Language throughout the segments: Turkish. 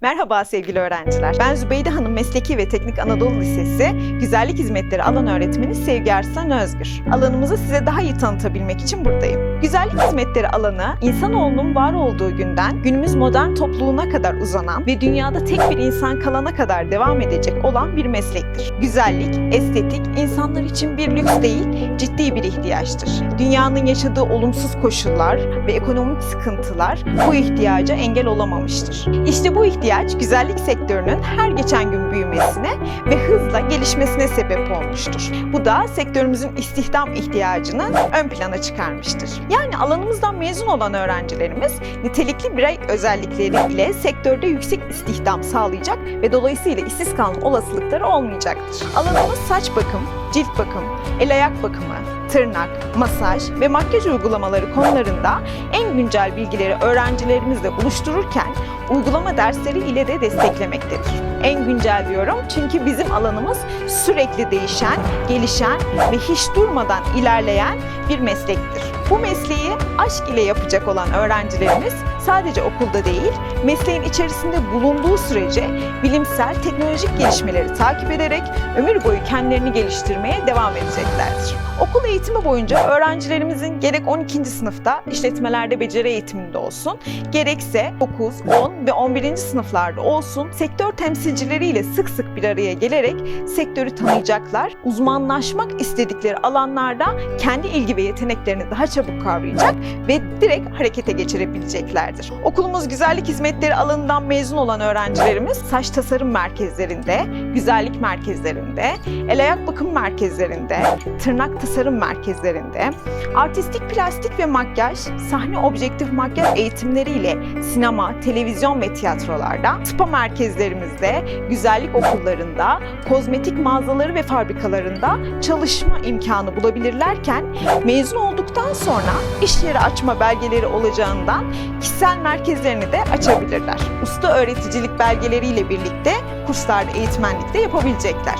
Merhaba sevgili öğrenciler. Ben Zübeyde Hanım Mesleki ve Teknik Anadolu Lisesi Güzellik Hizmetleri alan öğretmeni Sevgi Arslan Özgür. Alanımızı size daha iyi tanıtabilmek için buradayım. Güzellik hizmetleri alanı insanoğlunun var olduğu günden günümüz modern topluluğuna kadar uzanan ve dünyada tek bir insan kalana kadar devam edecek olan bir meslektir. Güzellik, estetik insanlar için bir lüks değil, ciddi bir ihtiyaçtır. Dünyanın yaşadığı olumsuz koşullar ve ekonomik sıkıntılar bu ihtiyaca engel olamamıştır. İşte bu ihtiyaç güzellik sektörünün her geçen gün büyümesine ve hızla gelişmesine sebep olmuştur. Bu da sektörümüzün istihdam ihtiyacını ön plana çıkarmıştır. Yani alanımızdan mezun olan öğrencilerimiz nitelikli birey özellikleri ile sektörde yüksek istihdam sağlayacak ve dolayısıyla işsiz kalma olasılıkları olmayacaktır. Alanımız saç bakım, cilt bakım, el ayak bakımı, tırnak, masaj ve makyaj uygulamaları konularında en güncel bilgileri öğrencilerimizle buluştururken uygulama dersleri ile de desteklemektedir. En güncel diyorum çünkü bizim alanımız sürekli değişen, gelişen ve hiç durmadan ilerleyen bir meslektir. Bu mesleği aşk ile yapacak olan öğrencilerimiz sadece okulda değil, mesleğin içerisinde bulunduğu sürece bilimsel, teknolojik gelişmeleri takip ederek ömür boyu kendilerini geliştirmeye devam edeceklerdir. Okul eğitimi boyunca öğrencilerimizin gerek 12. sınıfta işletmelerde beceri eğitiminde olsun, gerekse 9, 10 ve 11. sınıflarda olsun sektör temsilcileriyle sık sık bir araya gelerek sektörü tanıyacaklar, uzmanlaşmak istedikleri alanlarda kendi ilgi ve yeteneklerini daha çabuk kavrayacak ve direkt harekete geçirebileceklerdir. Okulumuz güzellik hizmetleri alanından mezun olan öğrencilerimiz saç tasarım merkezlerinde, güzellik merkezlerinde, el ayak bakım merkezlerinde, tırnak tasarım merkezlerinde, artistik plastik ve makyaj, sahne objektif makyaj eğitimleriyle sinema, televizyon ve tiyatrolarda, spa merkezlerimizde, güzellik okullarında, kozmetik mağazaları ve fabrikalarında çalışma imkanı bulabilirlerken mezun olduktan sonra iş yeri açma belgeleri olacağından kişisel merkezlerini de açabilirler. Usta öğreticilik belgeleriyle birlikte kurslarda eğitmenlik de yapabilecekler.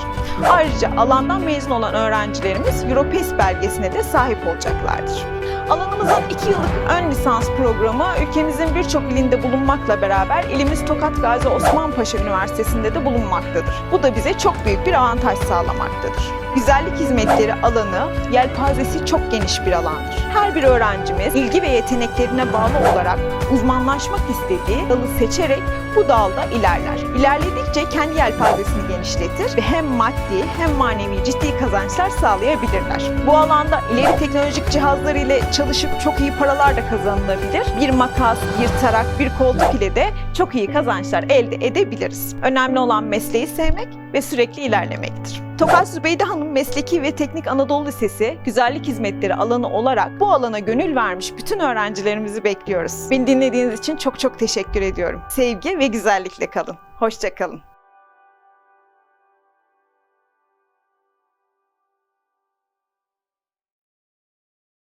Ayrıca alandan mezun olan öğrencilerimiz Europace belgesine de sahip olacaklardır. Alanımızın 2 yıllık ön lisans programı ülkemizin birçok ilinde bulunmakla beraber ilimiz Tokat Gazi Osman Paşa Üniversitesi'nde de bulunmaktadır. Bu da bize çok büyük bir avantaj sağlamaktadır. Güzellik hizmetleri alanı, yelpazesi çok geniş bir alandır. Her bir öğrencimiz ilgi ve yeteneklerine bağlı olarak uzmanlaşmak istediği dalı seçerek bu dalda ilerler. İlerledikçe kendi yelpazesini genişletir ve hem maddi hem manevi ciddi kazançlar sağlayabilirler. Bu alanda ileri teknolojik cihazlar ile çalışıp çok iyi paralar da kazanılabilir. Bir makas, bir tarak, bir koltuk ile de çok iyi kazançlar elde edebiliriz. Önemli olan mesleği sevmek ve sürekli ilerlemektir. Tokat Zübeyde Hanım Mesleki ve Teknik Anadolu Lisesi güzellik hizmetleri alanı olarak bu alana gönül vermiş bütün öğrencilerimizi bekliyoruz. Beni dinlediğiniz için çok çok teşekkür ediyorum. Sevgi ve güzellikle kalın. Hoşçakalın.